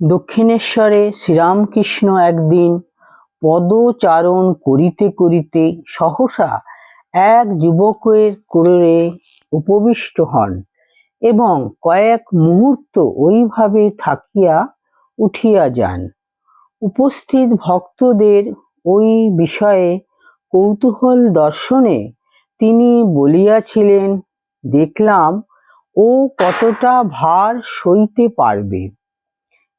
দক্ষিণেশ্বরে শ্রীরামকৃষ্ণ একদিন পদচারণ করিতে করিতে সহসা এক যুবকের কোরে উপবিষ্ট হন এবং কয়েক মুহূর্ত ওইভাবে থাকিয়া উঠিয়া যান। উপস্থিত ভক্তদের ওই বিষয়ে কৌতূহল দর্শনে তিনি বলিয়াছিলেন, দেখলাম ও কতটা ভার সইতে পারবে।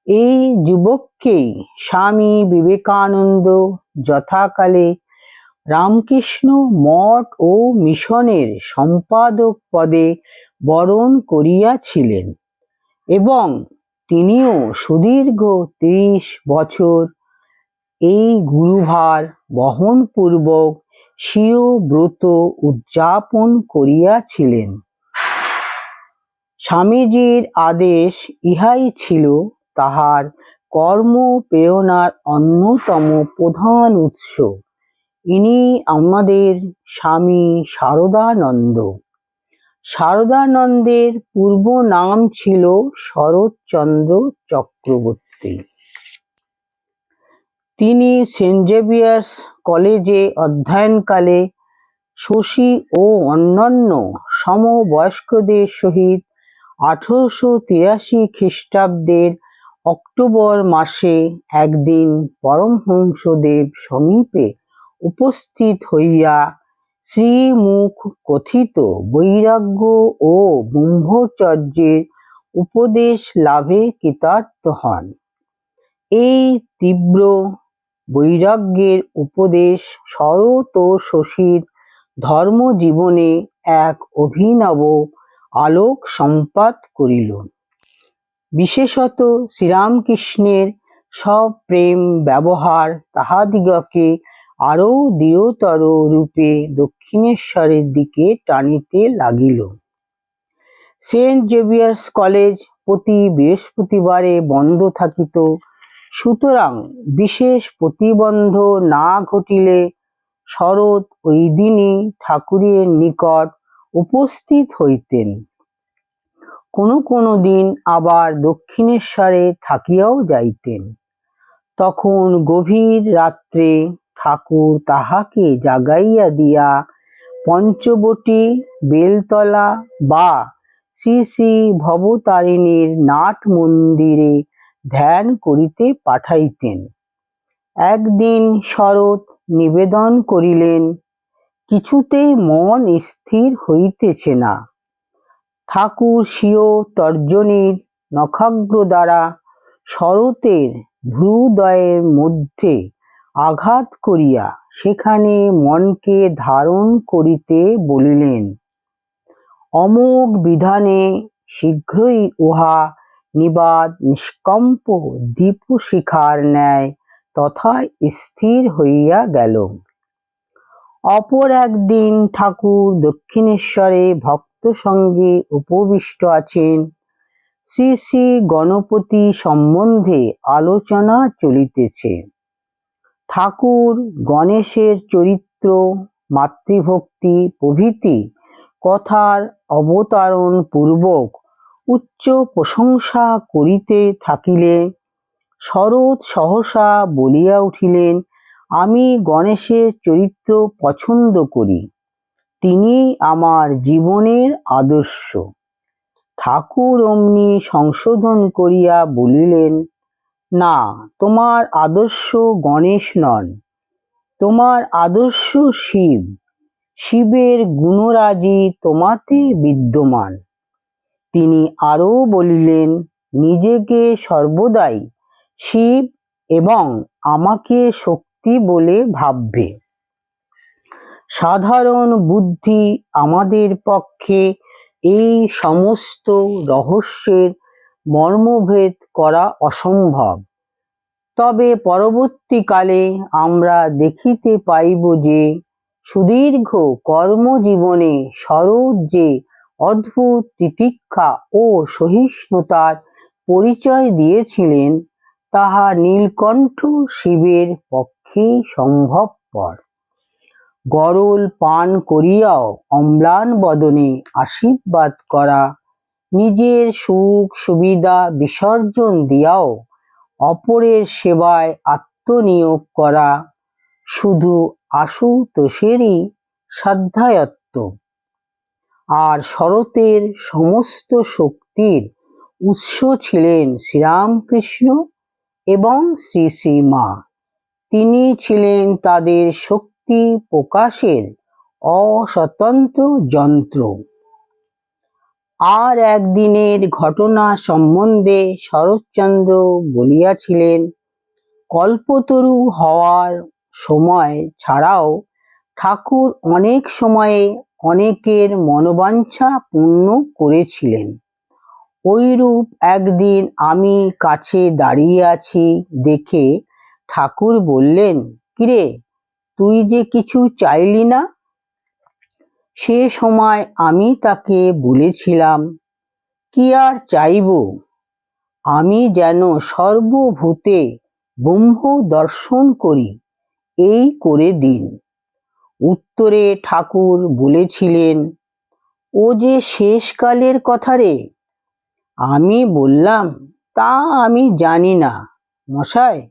এই যুবককেই স্বামী বিবেকানন্দ যথাকালে রামকৃষ্ণ মঠ ও মিশনের সম্পাদক পদে বরণ করিয়াছিলেন এবং তিনিও সুদীর্ঘ ত্রিশ বছর এই গুরুভার বহনপূর্বক স্বীয় ব্রত উদযাপন করিয়াছিলেন। স্বামীজির আদেশ ইহাই ছিল তাহার কর্ম প্রেরণার অন্যতম প্রধান উৎস। ইনি আমাদের স্বামী শারদানন্দ। শারদানন্দের পূর্ব নাম ছিল শরৎচন্দ্র চক্রবর্তী। তিনি সেন্ট জেভিয়ার্স কলেজে অধ্যয়নকালে শশী ও অন্যান্য সমবয়স্কদের সহিত আঠারোশো তিরাশি খ্রিস্টাব্দের অক্টোবর মাসে একদিন পরমহংসদেব সমীপে উপস্থিত হইয়া শ্রীমুখ কথিত বৈরাগ্য ও ব্রহ্মচর্যের উপদেশ লাভে কৃতার্থ হন। এই তীব্র বৈরাগ্যের উপদেশ শরৎ ও শশীর ধর্মজীবনে এক অভিনব আলোক সম্পাদ করিল। বিশেষত শ্রীরামকৃষ্ণের সপ্রেম ব্যবহার তাহাদিগকে আরও দৃঢ়তর রূপে দক্ষিণেশ্বরের দিকে টানিতে লাগিল। সেন্ট জেভিয়ার্স কলেজ প্রতি বৃহস্পতিবারে বন্ধ থাকিত। সুতরাং বিশেষ প্রতিবন্ধ না ঘটিলে শরৎ ওই দিনই ঠাকুরের নিকট উপস্থিত হইতেন। কোনো কোনো দিন আবার দক্ষিণেশ্বরে থাকিয়াও যাইতেন। তখন গভীর রাত্রে ঠাকুর তাহাকে জাগাইয়া দিয়া পঞ্চবটী বেলতলা বা শ্রী শ্রী ভবতারিণীর নাট মন্দিরে ধ্যান করিতে পাঠাইতেন। একদিন শরৎ নিবেদন করিলেন, কিছুতেই মন স্থির হইতেছে না। ঠাকুর স্বীয় তর্জনীর নখাগ্র দ্বারা শরতের ভ্রুদয়ের মধ্যে আঘাত করিয়া সেখানে মনকে ধারণ করিতে বলিলেন, অমোঘ বিধানে শীঘ্রই উহা নিবাদ নিষ্কম্প দীপশিখার ন্যায় তথা স্থির হইয়া গেল। অপর একদিন ঠাকুর দক্ষিণেশ্বরে ভক্ত সঙ্গে উপবিষ্ট আছেন। শ্রী শ্রী গণপতি সম্বন্ধে আলোচনা চলিতেছে। ঠাকুর গণেশের চরিত্র, মাতৃভক্তি প্রভৃতি কথার অবতারণ পূর্বক উচ্চ প্রশংসা করিতে থাকিলে, শরৎ সহসা বলিয়া উঠিলেন, আমি গণেশের চরিত্র পছন্দ করি। তিনি আমার জীবনের আদর্শ। ঠাকুর অমনি সংশোধন করিয়া বলিলেন, না, তোমার আদর্শ গণেশ নন। তোমার আদর্শ শিব। শিবের গুণরাজি তোমাতে বিদ্যমান। তিনি আরও বলিলেন, নিজেকে সর্বদাই শিব এবং আমাকে শক্তি বলে ভাববে। সাধারণ বুদ্ধি আমাদের পক্ষে এই সমস্ত রহস্যের মর্মভেদ করা অসম্ভব। তবে পরবর্তীকালে আমরা দেখিতে পাইব যে সুদীর্ঘ কর্মজীবনে শরৎ যে অদ্ভুত তিতিক্ষা ও সহিষ্ণুতার পরিচয় দিয়েছিলেন, তাহা নীলকণ্ঠ শিবের পক্ষেই সম্ভবপর। গরল পান করিয়াও, অম্লান বদনে আশীর্বাদ করা। নিজের সুখ সুবিধা বিসর্জন দিয়াও, অপরের সেবায় আত্মনিয়োগ করা। শুধু আশুতোষেরই সাধ্যায়ত্ত আর শরতের সমস্ত শক্তির উৎস ছিলেন শ্রীরামকৃষ্ণ এবং শ্রী শ্রী মা তিনি ছিলেন তাদের শক্তি প্রকাশের অস্বতন্ত্র যন্ত্র। আর একদিনের ঘটনা সম্বন্ধে শরৎচন্দ্র বলিয়াছিলেন, কল্পতরু হওয়ার সময় ছাড়াও ঠাকুর অনেক সময়ে অনেকের মনোবাঞ্ছা পূর্ণ করেছিলেন। ওইরূপ একদিন আমি কাছে দাঁড়িয়ে আছি দেখে ঠাকুর বললেন, কিরে তুই যে কিছু চাইলি না? সে সময় আমি তাকে বলেছিলাম, কি আর চাইব? আমি যেন সর্বভূতে ব্রহ্ম দর্শন করি, এই করে দিন। উত্তরে ঠাকুর বলেছিলেন, ও যে শেষকালের কথা রে, আমি বললাম, তা আমি জানি না মশাই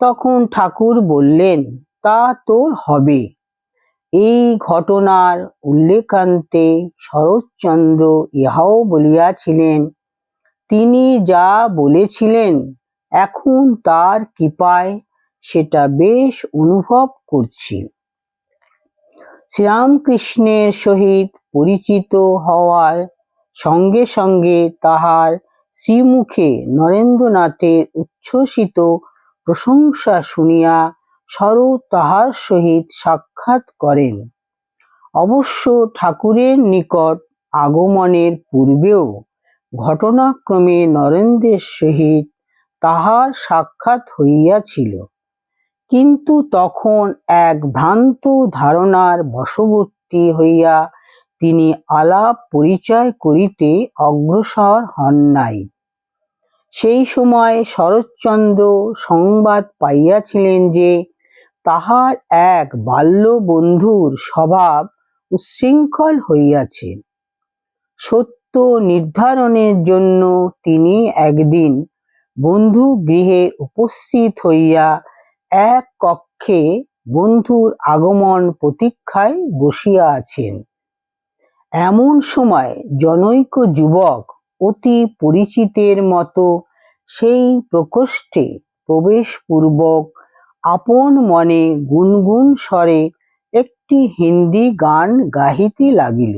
তখন ঠাকুর বললেন তা তোর হবে। এই ঘটনার উল্লেখান্তে শরৎচন্দ্র ইহাও বলিয়াছিলেন, তিনি যা বলেছিলেন এখন তার কৃপায় সেটা বেশ অনুভব করছি। শ্রীরামকৃষ্ণের সহিত পরিচিত হওয়ার সঙ্গে সঙ্গে তাহার শ্রীমুখে নরেন্দ্রনাথের উচ্ছ্বসিত প্রশংসা শুনিয়া শরৎ তাহার সহিত সাক্ষাৎ করেন। অবশ্য ঠাকুরের নিকট আগমনের পূর্বেও ঘটনাক্রমে নরেন্দ্রের সহিত তাহার সাক্ষাৎ হইয়াছিল। কিন্তু তখন এক ভ্রান্ত ধারণার বশবর্তী হইয়া তিনি আলাপ পরিচয় করিতে অগ্রসর হন নাই। সেই সময় শরৎচন্দ্র সংবাদ পাইয়াছিলেন যে তাহার এক বাল্য বন্ধুর স্বভাব উচ্ছৃঙ্খল হইয়াছে। সত্য নির্ধারণের জন্য তিনি একদিন বন্ধু গৃহে উপস্থিত হইয়া এক কক্ষে বন্ধুর আগমন প্রতীক্ষায় বসিয়া আছেন। এমন সময় জনৈক যুবক অতি পরিচিতের মতো সেই প্রকোষ্ঠে প্রবেশপূর্বক আপন মনে গুনগুন স্বরে একটি হিন্দি গান গাহিতে লাগিল।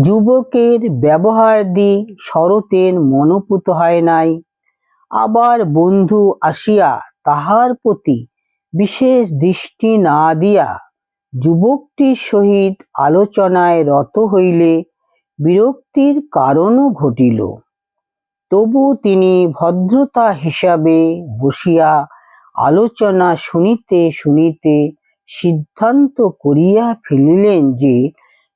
যুবকের ব্যবহার দি শরতের মনোপুত হয় নাই। আবার বন্ধু আসিয়া তাহার প্রতি বিশেষ দৃষ্টি না দিয়া যুবকটির সহিত আলোচনায় রত হইলে বিরক্তির কারণও ঘটিল। তবু তিনি ভদ্রতা হিসাবে বসিয়া আলোচনা শুনিতে শুনিতে সিদ্ধান্ত করিয়া ফেলিলেন যে,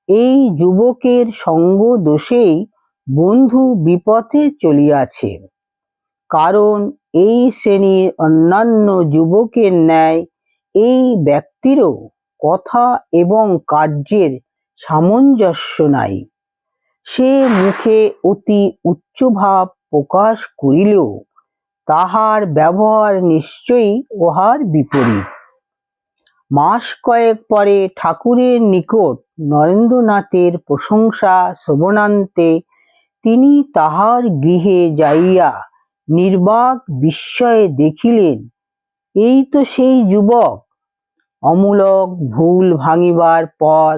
এই যুবকের সঙ্গ দোষেই বন্ধু বিপথে চলিয়াছে। কারণ এই শ্রেণির অন্যান্য যুবকের ন্যায় এই ব্যক্তিরও কথা এবং কার্যের সামঞ্জস্য নাই। সে মুখে অতি উচ্চভাব প্রকাশ করিলেও তাহার ব্যবহার নিশ্চয়ই উহার বিপরীত। মাস কয়েক পরে ঠাকুরের নিকট নরেন্দ্রনাথের প্রশংসা শ্রবণান্তে তিনি তাহার গৃহে যাইয়া নির্বাক বিস্ময়ে দেখিলেন, এই তো সেই যুবক। অমূলক ভুল ভাঙিবার পর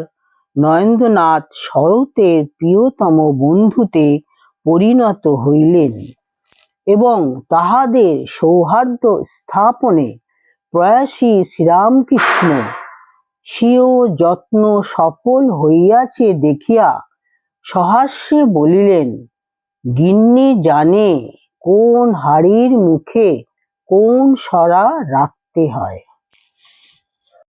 নরেন্দ্রনাথ শরতের প্রিয়তম বন্ধুতে পরিণত হইলেন। এবং তাহাদের সৌহার্দ্য স্থাপনে প্রয়াসী শ্রীরামকৃষ্ণ স্বীয় যত্ন সফল হইয়াছে দেখিয়া সহাস্যে বলিলেন, গিন্নি জানে কোন হাড়ির মুখে কোন সরা রাখতে হয়?